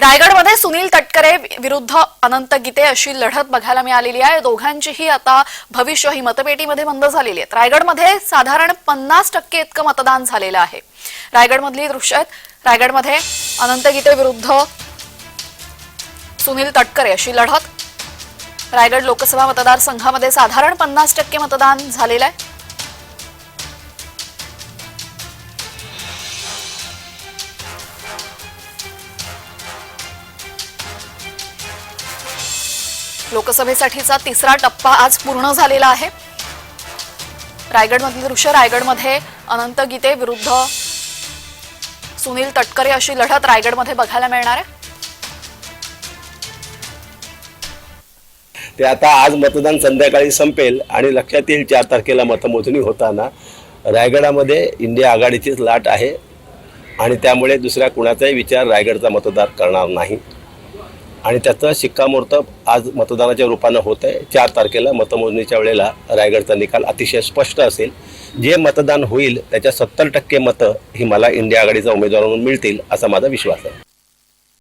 रायगडमध्ये सुनील तटकरे विरुद्ध अनंत गीते अशी लढत बघायला मिळालेली आहे. दोघांचीही आता भविष्य ही मतपेटीमध्ये बंद झालेली आहेत. रायगडमध्ये साधारण पन्नास टक्के इतकं मतदान झालेलं आहे. रायगडमधली दृश्य आहेत. रायगडमध्ये अनंत गीते विरुद्ध सुनील तटकरे अशी लढत. रायगड लोकसभा मतदारसंघामध्ये साधारण पन्नास टक्के मतदान झालेलं आहे. लोकसभेसाठीचा तिसरा टप्पा आज पूर्ण झालेला आहे. रायगडमधील दृश्य रायगडमध्ये अनंत गीते विरुद्ध सुनील तटकरे अशी लढत रायगडमध्ये बघायला मिळणार आहे. ते आता आज मतदान संध्याकाळी संपेल आणि लक्षात येईल चार तारखेला मतमोजणी होताना रायगडामध्ये इंडिया आघाडीचीच लाट आहे आणि त्यामुळे दुसऱ्या कुणाचाही विचार रायगडचा मतदार करणार नाही. आणि त्याचं शिक्कामोर्तब आज मतदानाच्या रूपानं होत आहे. चार तारखेला मतमोजणीच्या वेळेला रायगडचा निकाल अतिशय स्पष्ट असेल. जे मतदान होईल त्याच्या सत्तर टक्के मतं ही मला इंडिया आघाडीचा उमेदवार म्हणून मिळतील असा माझा विश्वास आहे.